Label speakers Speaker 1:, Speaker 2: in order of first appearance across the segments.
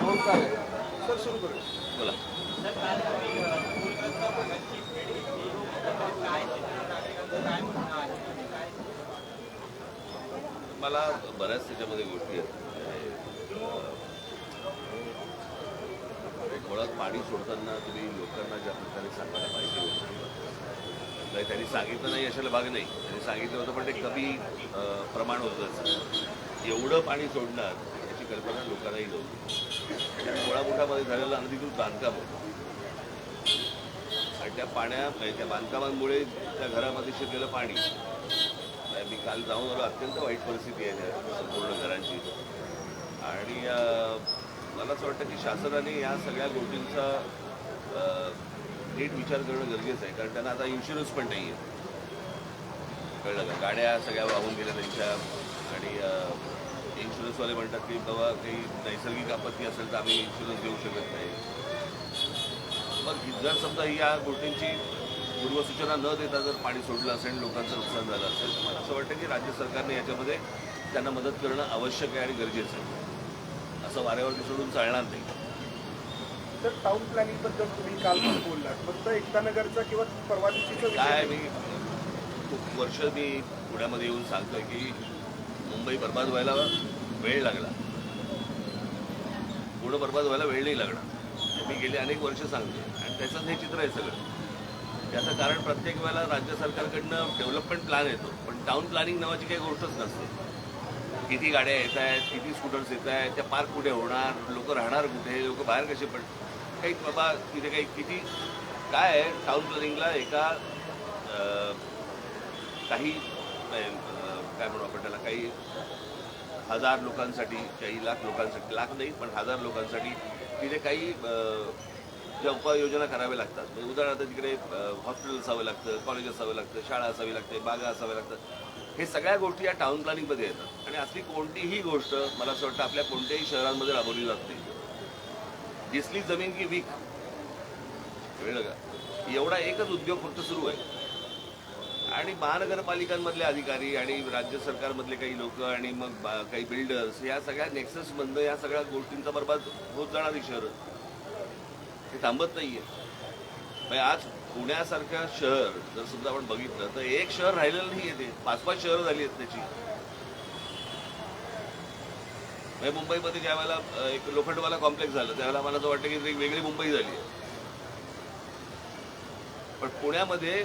Speaker 1: Sir सुरू करू
Speaker 2: बोला मला बऱ्याच त्याच्यामध्ये गोष्टी आहेत. म्हणजे, मुळात पाणी सोडताना तुम्ही लोकांना ज्या प्रकारे सांगायला पाहिजे नाही त्यांनी सांगितलं नाही अशाला भाग नाही. त्यांनी सांगितलं होतं पण ते कमी प्रमाण होतंच एवढं पाणी सोडणार याची कल्पना लोकांनाही नव्हती. आणि मुळामुठामध्ये झालेलं अनधिकृत बांधकाम होतं. आणि त्या पाण्या म्हणजे त्या बांधकामांमुळे त्या घरामध्ये शिरलेलं पाणी. नाही, मी काल जाऊन आलो अत्यंत वाईट परिस्थिती आहे त्या संपूर्ण घरांची. आणि मला असं वाटतं की शासनाने या सगळ्या गोष्टींचा नीट विचार करणं गरजेचं आहे. कारण त्यांना आता इन्शुरन्स पण नाही आहे कळलं का? गाड्या सगळ्या वाहून गेल्या त्यांच्या. आणि इन्शुरन्सवाले म्हणतात की बाबा काही नैसर्गिक आपत्ती असेल तर आम्ही इन्शुरन्स देऊ शकत नाही. मग जर समजा या गोष्टींची पूर्वसूचना न देता जर पाणी सोडलं असेल लोकांचं नुकसान झालं असेल तर मला असं वाटतं की राज्य सरकारने याच्यामध्ये त्यांना मदत करणं आवश्यक आहे आणि गरजेचं आहे. असं वाऱ्यावरती सोडून चालणार नाही.
Speaker 1: तर टाउन प्लॅनिंगबद्दल तुम्ही काल बोललात. फक्त एकता नगरचा किंवा परवा दिवशीचा
Speaker 2: काय मी खूप वर्ष मी पुण्यामध्ये येऊन सांगतोय की मुंबई बर्बाद व्हायला वेळ लागला. पूर्ण बर्बाद व्हायला वेळ नाही लागणार. मी गेले अनेक वर्ष सांगते आणि त्याचंच हे चित्र आहे सगळं. त्याचं कारण प्रत्येक वेळेला राज्य सरकारकडनं डेव्हलपमेंट प्लॅन येतो. पण टाऊन प्लॅनिंग नावाची काही गोष्टच नसते. किती गाड्या येत आहेत किती स्कूटर्स येत आहेत त्या पार्क कुठे होणार लोक राहणार कुठे लोक बाहेर कसे पण काही बाबा तिथे काही किती काय आहे? टाऊन प्लॅनिंगला एका काही काय म्हणू आपण त्याला काही हजार लोकांसाठी काही लाख लोकांसाठी लाख नाही पण हजार लोकांसाठी तिथे काही ज्या उपाययोजना कराव्या लागतात. म्हणजे उदाहरणार्थ तिकडे हॉस्पिटल असावं लागतं कॉलेज असावं लागतं शाळा असावी लागते बागा असाव्या लागतात. हे सगळ्या गोष्टी या टाउन प्लॅनिंगमध्ये येतात. आणि असली कोणतीही गोष्ट मला असं वाटतं आपल्या कोणत्याही शहरांमध्ये राबवली जात नाही. दिसली जमीन की वीक. कळलं का? एवढा एकच उद्योग फक्त सुरू आहे. आणि महानगरपालिकांमधले अधिकारी आणि राज्य सरकारमधले काही लोक आणि मग काही बिल्डर्स या सगळ्या नेक्सस बंद या सगळ्या गोष्टींचा बरबाद होत जाणारी शहर. हे थांबत नाहीये. म्हणजे आज पुण्यासारखं शहर जर समजा आपण बघितलं तर एक शहर राहिलेलं नाहीये ते. पाच पाच शहरं झाली आहेत त्याची. म्हणजे मुंबईमध्ये ज्या वेळेला एक लोखंडवाला कॉम्प्लेक्स झालं त्यावेळेला मला असं वाटतं की एक वेगळी मुंबई झाली आहे. पण पुण्यामध्ये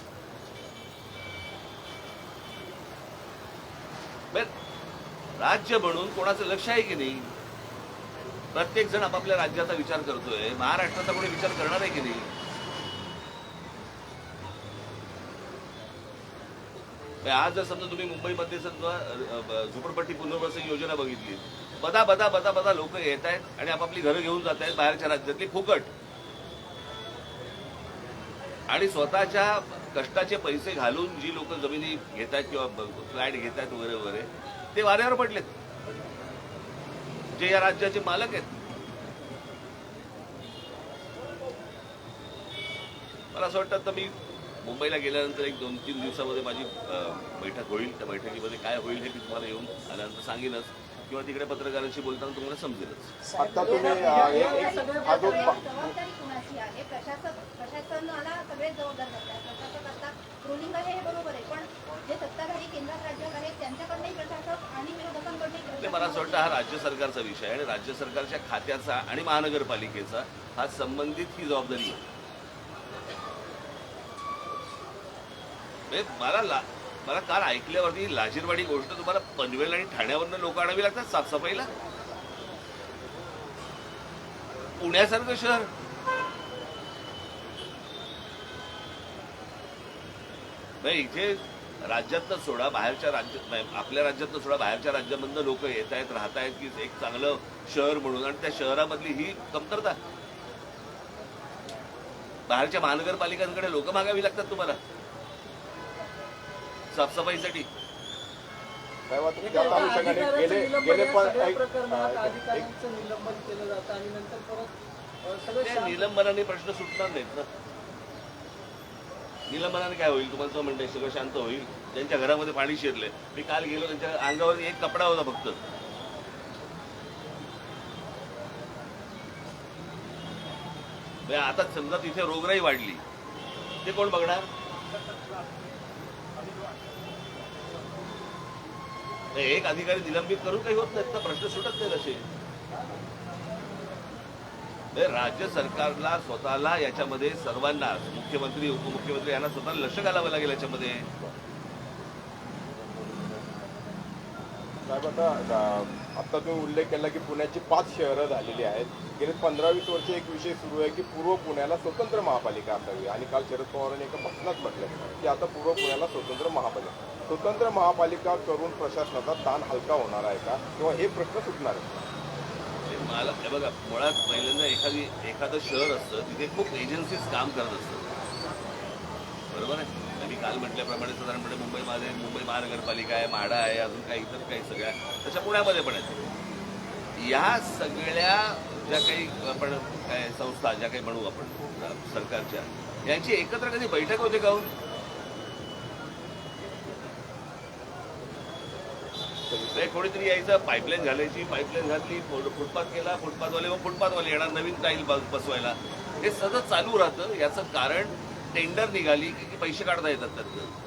Speaker 2: राज्य म्हणून कोणाचं लक्ष आहे की नाही? प्रत्येक जण आपापल्या राज्याचा विचार करतोय. महाराष्ट्राचा कोणी विचार करणार आहे की नाही? आज जर समजा तुम्ही मुंबईमध्ये समजा झोपडपट्टी पुनर्वसन योजना बघितली. बदा बदा बदा बदा लोक येत आहेत आणि आपापली घरं घेऊन जात आहेत बाहेरच्या राज्यातली फुकट. आणि स्वतःच्या कष्टाचे पैसे घालून जी लोक जमिनी घेतात किंवा फ्लॅट घेतात वगैरे वगैरे ते वाऱ्यावर पडलेत. जे या राज्याचे मालक आहेत. मला असं वाटतं तर मी मुंबईला गेल्यानंतर एक दोन तीन दिवसामध्ये माझी बैठक होईल. त्या बैठकीमध्ये काय होईल हे मी तुम्हाला येऊन आल्यानंतर सांगेनच. किंवा तिकडे पत्रकारांशी बोलताना तुम्हाला समजेलच.
Speaker 3: आता तुम्ही अ, एक- एक- हा जो पा-
Speaker 4: जबाबदारी कुणाची आहे? प्रशासक प्रशासनाला सगळे जबाबदार धरतात प्रशासक आता रुलिंग आहे हे बरोबर आहे पण जे सत्ताधारी केंद्रात राज्यात आहेत त्यांच्याकडनंही प्रशासक आणि विरोधकांकडनंही
Speaker 2: म्हणजे मला असं वाटतं हा राज्य सरकारचा विषय आहे आणि राज्य सरकारच्या खात्याचा आणि महानगरपालिकेचा हा संबंधित ही जबाबदारी आहे. म्हणजे मला मला काल ऐकल्यावरती लाजीरवाडी गोष्ट तुम्हाला पनवेल आणि ठाण्यावरनं लोक आणावी लागतात साफसफाईला? पुण्यासारखं शहर. नाही इथे राज्यातनं सोडा बाहेरच्या राज्यात आपल्या राज्यातनं सोडा बाहेरच्या राज्यामधनं लोक येत आहेत राहत आहेत की एक चांगलं शहर म्हणून आणि त्या शहरामधली ही कमतरता. बाहेरच्या महानगरपालिकांकडे लोक मागावी लागतात तुम्हाला. साफसफाईसाठी.
Speaker 5: सगळं
Speaker 2: निलंबनाने प्रश्न सुटणार नाहीत ना. निलंबनाने काय होईल? तुम्हाला तो म्हणताय सगळं शांत होईल. ज्यांच्या घरामध्ये पाणी शिरले. मी काल गेलो त्यांच्या अंगावर एक कपडा होता फक्त. आता समजा तिथे रोगराई वाढली. ते कोण बघणार? एक अधिकारी निलंबित करून काही होत नाहीत ना प्रश्न सुटत नाही असे. राज्य सरकारला स्वतःला याच्यामध्ये सर्वांना मुख्यमंत्री उपमुख्यमंत्री यांना स्वतःला लक्ष घालावं लागेल याच्यामध्ये.
Speaker 3: साहेब आता आत्ता आता तुम्ही उल्लेख केला की पुण्याची पाच शहरं झालेली आहेत. गेले पंधरा वीस वर्ष एक विषय सुरू आहे की पूर्व पुण्याला स्वतंत्र महापालिका असावी. आणि काल शरद पवारांनी एका भाषणात म्हटलं की आता पूर्व पुण्याला स्वतंत्र महापालिका. स्वतंत्र महापालिका करून प्रशासनाचा ताण हलका होणार आहे का? किंवा हे प्रश्न सुटणार आहे
Speaker 2: मला हे बघा मुळात पहिल्यांदा एखादी एखादं शहर असतं तिथे खूप एजन्सीज काम करत असतात. बरोबर आहे? मी काल म्हटल्याप्रमाणे साधारणपणे मुंबईमध्ये मुंबई महानगरपालिका आहे म्हाडा आहे अजून काही इतर काही सगळ्या तशा पुण्यामध्ये पण आहेत. या सगळ्या ज्या काही आपण काय संस्था ज्या काही म्हणू आपण सरकारच्या यांची एकत्र कधी बैठक होते का हो? कोणीतरी यायचं पाईपलाईन घालायची पाईपलाईन घातली फुटपाथ केला फुटपाथवाले मग फुटपाथवाले येणार नवीन टाईल बस- बसवायला. हे सतत चालू राहतं याचं कारण टेंडर निघाली की की पैसे काढता येतात त्यातनं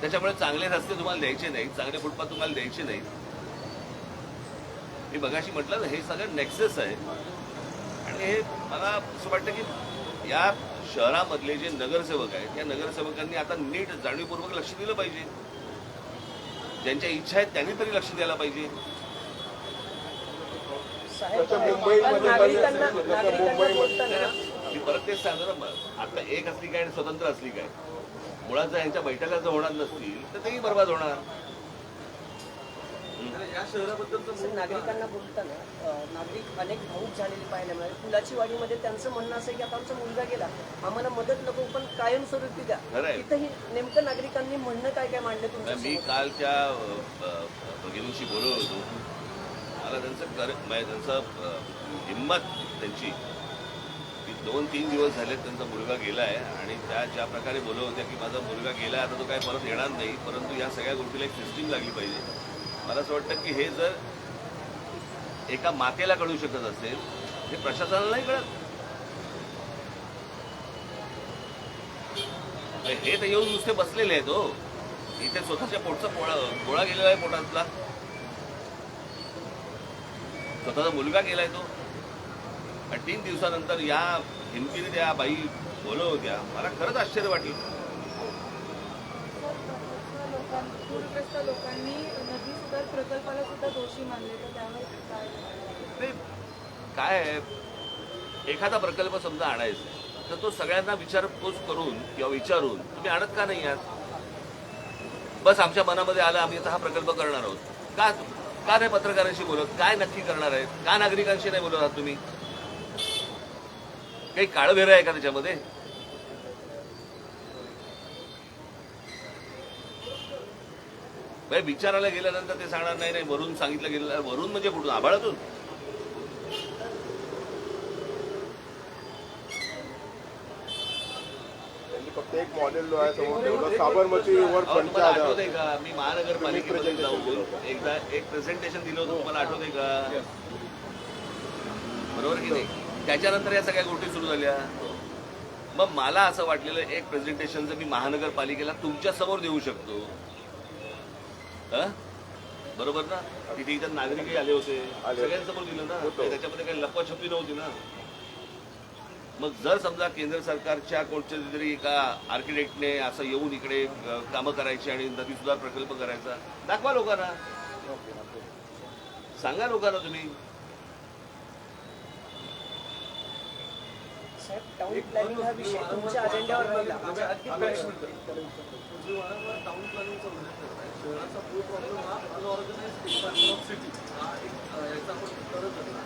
Speaker 2: त्याच्यामुळे चांगले रस्ते तुम्हाला द्यायचे नाहीत चांगले फुटपाथ तुम्हाला द्यायचे नाहीत. मी बघाशी म्हटलं ना हे सगळं नेक्सेस आहे. आणि हे मला असं वाटतं की या शहरामधले जे नगरसेवक आहेत या नगरसेवकांनी आता नीट जाणीवपूर्वक लक्ष दिलं पाहिजे. ज्यांच्या इच्छा आहेत त्यांनी तरी लक्ष द्यायला पाहिजे.
Speaker 3: मुंबई मुंबईमध्ये
Speaker 2: मी परत तेच सांगतो ना मग आता एक असली काय आणि स्वतंत्र असली काय. मुळात जर यांच्या बैठका जर होणार नसतील तर तेही बरबाद होणार. या शहराबद्दल
Speaker 5: नागरिकांना बोलताना नागरिक अनेक भाऊक झालेले पाहायला मिळाले. फुलाची वाडीमध्ये त्यांचं म्हणणं असं आहे की आता आमचा मुलगा गेला आम्हाला मदत नको पण कायमस्वरूपी द्या. इथंही नेमकं नागरिकांनी म्हणणं काय काय मांडलं तुमच्या
Speaker 2: मी? काल त्या भगिनीशी बोलत होतो. मला त्यांचं कर म्हणजे त्यांचं हिंमत त्यांची. दोन तीन दिवस झाले त्यांचा मुलगा गेला आहे आणि त्या ज्या प्रकारे बोलत होत्या की माझा मुलगा गेला आता तो काय परत येणार नाही परंतु या सगळ्या गोष्टीला एक सिस्टीम लागली पाहिजे. मला असं वाटतं की हे जर एका मातेला कळू शकत असेल हे प्रशासनाला नाही कळत. हे तर येऊन नुसते बसलेले आहेत हो. इथे स्वतःच्या पोटचा पोळा गोळा गेलेला आहे पोटातला. स्वतःचा मुलगा गेलाय तो. तीन दिवसानंतर या हिमतीने त्या बाई बोलत होत्या. मला खरंच आश्चर्य वाटलं.
Speaker 6: पूरग्रस्त लोकांनी नदी सुधार प्रकल्पाला सुद्धा दोषी मानले तर त्यावर काय?
Speaker 2: आहे? एखादा प्रकल्प समजा आणायचा तर तो सगळ्यांना विचारपूस करून किंवा विचारून तुम्ही आणत का नाही आहात? बस आमच्या मनामध्ये आलं आम्ही आता हा प्रकल्प करणार आहोत. का का नाही पत्रकारांशी बोलत? काय नक्की करणार आहेत? का नागरिकांशी नाही बोलत आहात तुम्ही? काही काळभेर आहे का त्याच्यामध्ये? म्हणजे विचारायला गेल्यानंतर ते सांगणार नाही नाही वरून सांगितलं गेलं वरून म्हणजे कुठून? आभाळातून?
Speaker 3: एक मॉडेल डोळ्यासमोर ठेवलं साबरमतीवर
Speaker 2: अहो,
Speaker 3: फंडच्या
Speaker 2: तुम्हाला आठवतंय
Speaker 3: आधार
Speaker 2: का? मी महानगरपालिकेमध्ये जाऊन एकदा एक प्रेझेंटेशन दिलं होतं तुम्हाला आठवतंय का? बरोबर की नाही? त्याच्यानंतर या सगळ्या गोष्टी सुरू झाल्या. मग मला असं वाटलेलं एक प्रेझेंटेशन जर मी महानगरपालिकेला तुमच्यासमोर देऊ शकतो. हं? बरोबर ना? तिथे इथं नागरिकही आले होते. सगळ्यांसमोर दिलं ना. त्याच्यामध्ये काही लपवाछपी नव्हती ना? मग जर समजा केंद्र सरकारच्या कोणत्या तरी एका आर्किटेक्टने असं येऊन इकडे कामं करायची आणि नदी सुधार प्रकल्प करायचा दाखवा लोकांना. सांगा लोकांना तुम्ही.
Speaker 5: साहेब टाउन प्लॅनिंग हा विषय तुमच्या अजेंड्यावर राहिला म्हणजे अगदी
Speaker 7: तुम्ही वारंवार टाउन प्लॅनिंगचा उल्लेख करताय शहराचा मूळ प्रॉब्लेम हा अनऑर्गनाइज एक्सपान्शन ऑफ सिटी हा एक याचा आपण उत्तरच आहे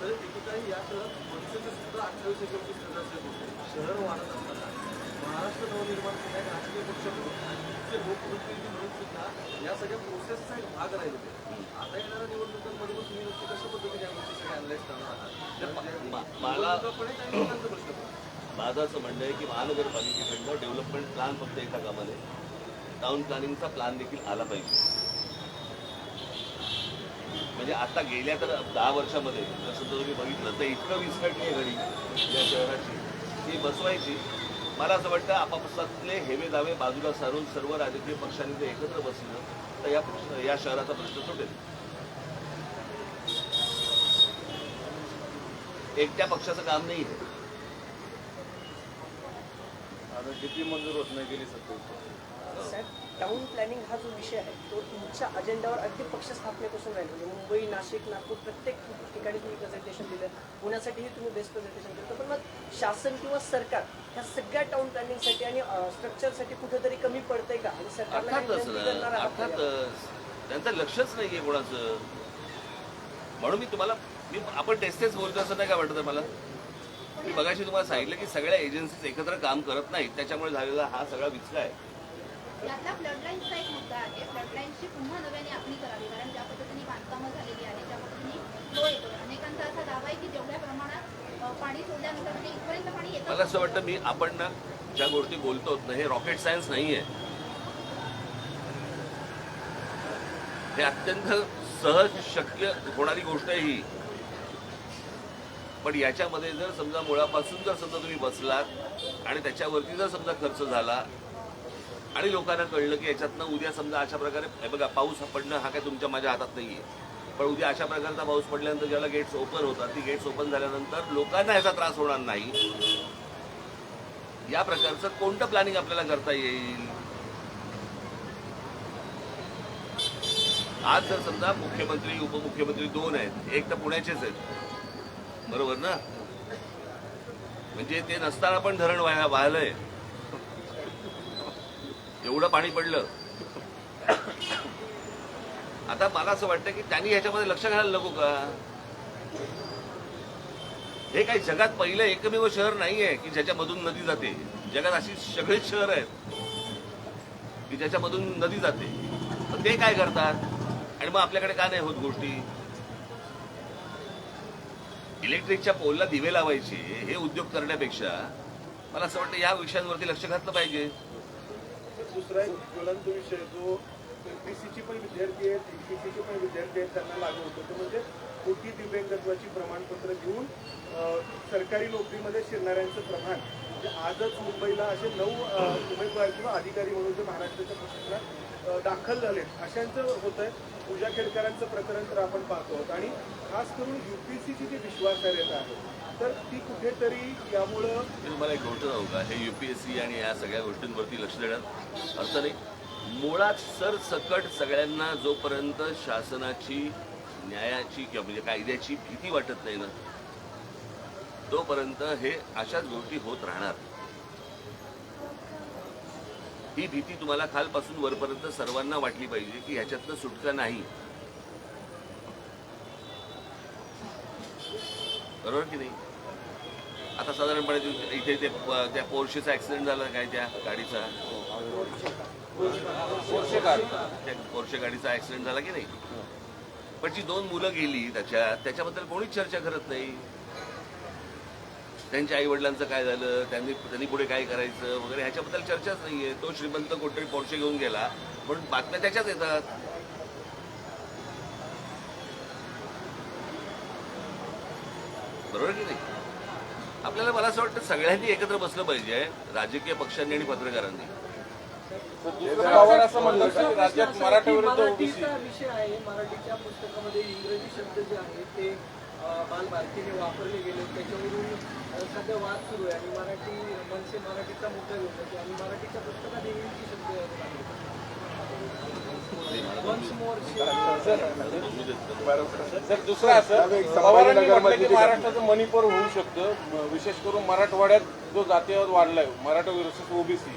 Speaker 7: तर एकेकाळी या शहरात मनुष्याचे सुद्धा अठ्ठावीस एकोणतीस हजारचे होते शहर वाढत असताना महाराष्ट्र नवनिर्माण एक राजकीय पक्ष म्हणून चे लोकप्रतिनिधी म्हणून सुद्धा या सगळ्या प्रोसेसचा एक भाग राहिलेले आता येणाऱ्या निवडणुकांमध्ये तुम्ही नक्की कशा पद्धतीने या गोष्टी सगळ्या अनलाइज करणार आहात?
Speaker 2: म- म- मला माझं असं म्हणणं आहे की महानगरपालिकेकडनं डेव्हलपमेंट प्लॅन फक्त एका कामाने. टाउन प्लॅनिंगचा प्लॅन देखील आला पाहिजे. म्हणजे आता गेल्या तर दहा वर्षामध्ये जसं जर तुम्ही बघितलं तर इतकं विस्कटली आहे घडी या शहराची. ती बसवायची. मला असं वाटतं आपापसातले हेवे दावे बाजूला सारून सर्व राजकीय पक्षांनी ते एकत्र बसलं तर या प्रश्न- या शहराचा प्रश्न सुटेल. एकट्या पक्षाचं काम नाही आहे
Speaker 1: आता किती मंजूर होत नाही गेली
Speaker 5: साहेब टाउन प्लॅनिंग हा जो विषय आहे तो तुमच्या अजेंड्यावर अगदी पक्ष स्थापनेपासून राहील. म्हणजे मुंबई नाशिक नागपूर प्रत्येक ठिकाणी तुम्ही प्रेझेंटेशन दिलं पुण्यासाठीही तुम्ही बेस्ट प्रेझेंटेशन दिलं पण मग शासन किंवा सरकार ह्या सगळ्या टाउन प्लॅनिंगसाठी आणि स्ट्रक्चरसाठी कुठेतरी कमी पडतंय का? आणि सरकारला
Speaker 2: अर्थातच त्यांचं लक्षच नाहीये कोणाचं. म्हणून मी तुम्हाला मी आपण टेस्टेच बोलतो असं नाही का वाटत मला मी बघाशी तुम्हाला सांगितलं की सगळ्या एजन्सीज एकत्र काम करत नाहीत त्याच्यामुळे झालेला हा सगळा विचका आहे.
Speaker 4: यातला फ्लडलाईन्सचा एक मुद्दा आहे. फ्लडलाईन्सची पुन्हा नव्याने आखणी करावी कारण ज्या पद्धतीने बांधकामं झालेली आहे त्या पद्धतीने फ्लो येतो अनेकांचा असा दावा आहे की जेवढ्या प्रमाणात अ, पाणी सोडल्यानंतर म्हणजे इथपर्यंत पाणी येतं
Speaker 2: मला असं वाटतं मी आपण ना ज्या गोष्टी बोलतो ना हे रॉकेट सायन्स नाहीये. हे अत्यंत सहज शक्य होणारी गोष्ट आहे ही. पण याच्यामध्ये जर समजा मुळापासून जर समजा तुम्ही बसलात आणि त्याच्यावरती जर समजा खर्च झाला आणि लोकांना कळलं की याच्यातनं उद्या समजा अशा प्रकारे बघा पाऊस पडणं हा काय तुमच्या माझ्या हातात नाहीये. पण उद्या अशा प्रकारचा पाऊस पडल्यानंतर ज्याला गेट्स ओपन होतात ती गेट्स ओपन झाल्यानंतर लोकांना याचा त्रास होणार नाही. या प्रकारचं कोणतं प्लॅनिंग आपल्याला करता येईल? आज जर समजा मुख्यमंत्री उपमुख्यमंत्री दोन आहेत एक तर पुण्याचेच आहेत. बरोबर ना? म्हणजे ते नसताना पण धरण वाया वाहलंय एवढं पाणी पडलं. आता मला असं वाटतं की त्यांनी ह्याच्यामध्ये लक्ष घालायला नको का? हे काही जगात पहिलं एकमेव शहर नाहीये की ज्याच्यामधून नदी जाते. जगात अशी सगळीच शहर आहेत की ज्याच्यामधून नदी जाते. ते काय करतात? आणि मग आपल्याकडे का नाही होत गोष्टी? इलेक्ट्रिकच्या पोलला दिवे लावायचे हे उद्योग करण्यापेक्षा मला असं वाटतं या विषयांवरती लक्ष घातलं पाहिजे.
Speaker 1: दुसरा एक ज्वलंत विषय जो एमपीसीचे पण विद्यार्थी आहेत एमपीसीचे पण विद्यार्थी आहेत त्यांना लागू होतो. ते म्हणजे कोटी दिव्यांगत्वाची प्रमाणपत्र घेऊन सरकारी नोकरीमध्ये शिरणाऱ्यांचं प्रमाण. म्हणजे आजच मुंबईला असे नऊ उमेदवार किंवा अधिकारी म्हणून जे महाराष्ट्राच्या प्रशासनात दाखल झालेत अशांचं होत आहे पूजा खेडकरांचं प्रकरण तर आपण पाहतो आहोत. आणि खास करून युपीएससीची जी विश्वासार्हता आहे तर ती कुठेतरी यामुळं
Speaker 2: म्हणजे मला एक गोष्ट जाऊ का? हे युपीएससी आणि या सगळ्या गोष्टींवरती लक्ष देण्यात अर्थ नाही. मुळात सरसकट सगळ्यांना जोपर्यंत शासनाची न्यायाची किंवा म्हणजे कायद्याची भीती वाटत नाही ना तोपर्यंत हे अशाच गोष्टी होत राहणार. ही भीती तुम्हाला खालपासून वरपर्यंत सर्वांना वाटली पाहिजे की ह्याच्यातनं सुटका नाही. बरोबर की नाही? आता साधारणपणे इथे ते त्या पोर्शेचा ऍक्सिडेंट झाला काय त्या गाडीचा? पोरशे पोर्शे गाडीचा ऍक्सिडेंट झाला की नाही? पण जी दोन मुलं गेली त्याच्या त्याच्याबद्दल कोणीच चर्चा करत नाही. त्यांच्या आई वडिलांचं काय झालं? त्यांनी त्यांनी पुढे काय करायचं वगैरे? ह्याच्याबद्दल चर्चाच नाहीये. तो श्रीमंत कोणतरी पोर्शे घेऊन गेला. म्हणून बातम्या त्याच्याच येतात. बरोबर की नाही? आपल्याला मला असं वाटतं सगळ्यांनी एकत्र बसलं पाहिजे राजकीय पक्षांनी आणि पत्रकारांनी.
Speaker 3: पवार असं म्हणतात की राज्यात मराठा विरुद्ध
Speaker 5: मराठीचा विषय आहे. मराठीच्या पुस्तकामध्ये इंग्रजी शब्द जे आहेत ते बालबालकीने वापरले गेले. त्याच्यावरून सध्या वाद सुरू आहे आणि मराठी मनसे मराठीचा मुद्दा घेऊन येते आणि मराठीच्या पुस्तकात इंग्रजी शब्द आहेत.
Speaker 3: दुसरं असं पवारांनी म्हटलं की महाराष्ट्राचं मणिपूर होऊ शकतं. विशेष करून मराठवाड्यात जो जातीयवाद वाढलाय मराठा विरुद्ध ओबीसी.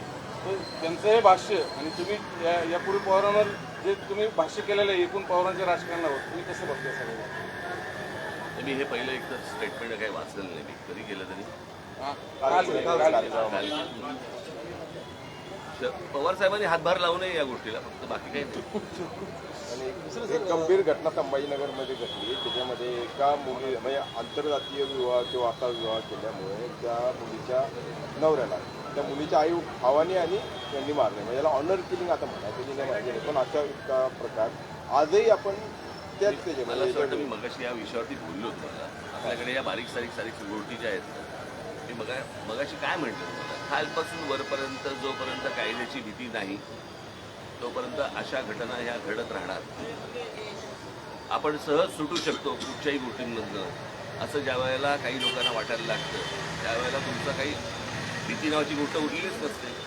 Speaker 3: त्यांचं हे भाष्य आणि तुम्ही यापूर्वी पवारांवर जे तुम्ही भाष्य केलेलं आहे एकूण पवारांच्या राजकारणावर तुम्ही कसं बघताय सगळं?
Speaker 2: मी हे पहिलं एक तर स्टेटमेंट काही वाचलेलं नाही मी. कधी केलं तरी?
Speaker 3: हा, काल- काल- काल-
Speaker 2: काल- श- पवार साहेबांनी हातभार लावू नये या गोष्टीला फक्त बाकी काही नाही.
Speaker 3: एक गंभीर घटना संभाजीनगरमध्ये घडली. त्याच्यामध्ये एका मुली म्हणजे आंतरजातीय विवाह किंवा आता विवाह केल्यामुळे त्या मुलीच्या नवऱ्याला त्या मुलीच्या आई भावाने आणि त्यांनी मारले. म्हणजे याला ऑनर किलिंग आता नाही माहिती नाही. पण अशा इतका प्रकार. आजही आपण
Speaker 2: मला असं वाटतं
Speaker 3: त्याच्यामध्ये
Speaker 2: मी मगाशी या विषयावरती बोललो होतो मला. आपल्याकडे या बारीक सारीक सारीक गोष्टी ज्या आहेत मी मगा मगाशी काय म्हटलं तुम्हाला खालपासून वरपर्यंत जोपर्यंत कायद्याची भीती नाही तोपर्यंत अशा घटना ह्या घडत राहणार. आपण सहज सुटू शकतो कुठच्याही गोष्टींमधनं. असं ज्या वेळेला काही लोकांना वाटायला लागतं त्यावेळेला तुमचं काही भीती नावाची गोष्ट उरलेलीच नसते.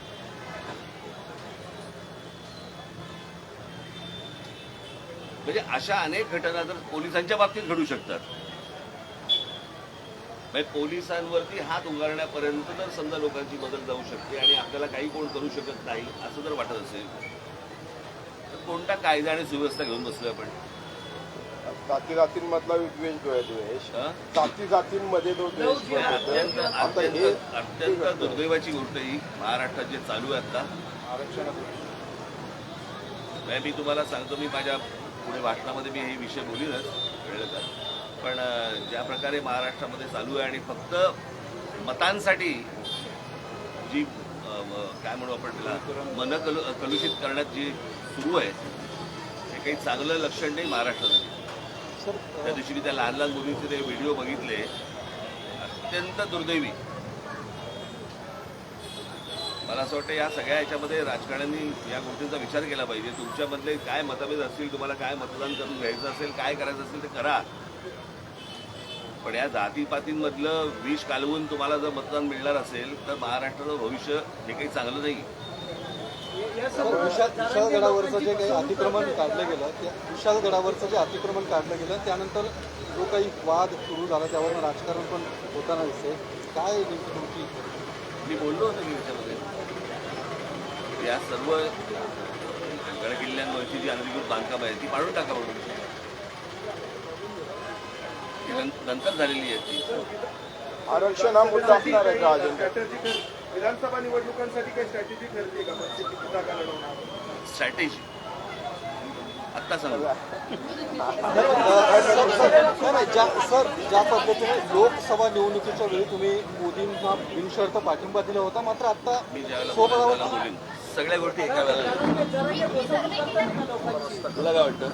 Speaker 2: म्हणजे अशा अनेक घटना जर पोलिसांच्या बाबतीत घडू शकतात. म्हणजे पोलिसांवरती हात उगारण्यापर्यंत जर समजा लोकांची मदत जाऊ शकते आणि आपल्याला काही कोण करू शकत नाही असं जर वाटत असेल. तर कोणता कायदा आणि सुव्यवस्था घेऊन बसलोय आपण?
Speaker 3: जाती जातींमधला विद्वेष जो आहे द्वेष? जाती जातींमध्ये जो द्वेष
Speaker 2: अत्यंत
Speaker 3: हे
Speaker 2: दुर्दैवाची गोष्ट ही महाराष्ट्रात जे चालू आहे आता. म्हणजे मी तुम्हाला सांगतो मी माझ्या पुढे भाषणामध्ये मी हे विषय बोलीनच कळलं का पण ज्या प्रकारे महाराष्ट्रामध्ये चालू आहे आणि फक्त मतांसाठी जी काय म्हणू आपण त्याला मन कलु कलुषित करण्यात जी सुरू आहे हे काही चांगलं लक्षण नाही महाराष्ट्रासाठी त्या दिवशी मी त्या लहान लहान मुलींचे ते व्हिडिओ बघितले. अत्यंत दुर्दैवी. मला असं वाटतं या सगळ्या याच्यामध्ये राजकारण्यांनी या गोष्टींचा विचार केला पाहिजे. तुमच्यामधले काय मतभेद असतील तुम्हाला काय मतदान करून घ्यायचं असेल काय करायचं असेल ते करा. पण या जातीपातींमधलं विष कालवून तुम्हाला जर मतदान मिळणार असेल तर महाराष्ट्राचं भविष्य हे काही चांगलं नाही.
Speaker 8: विशाल विशाल गडावरचं जे काही अतिक्रमण काढलं गेलं त्या विशाल गडावरचं जे अतिक्रमण काढलं गेलं त्यानंतर जो काही वाद सुरू झाला त्यावर राजकारण पण होताना दिसते काय तुमची
Speaker 2: मी बोललो होतो की याच्यामध्ये. या सर्व गडकिल्ल्यांवरची जी अनधिकृत बांधकामं आहे ती पाडून टाका म्हणून. नंतर झालेली आहे ती.
Speaker 3: आरक्षण हा मुद्दा असणार आहे का
Speaker 1: स्ट्रॅटेजी विधानसभा निवडणुकांसाठी काही स्ट्रॅटेजी ठरते का? मनसे किती जागा लढवणार?
Speaker 2: स्ट्रॅटेजी आत्ता सांगू.
Speaker 8: नाही, ज्या सर ज्या पद्धतीने लोकसभा निवडणुकीच्या वेळी तुम्ही मोदींना बिनशर्त पाठिंबा दिला होता मात्र आता
Speaker 2: मी ज्यावेळेला बोलेन सगळ्या गोष्टी एका वेळेला तुला काय वाटतं?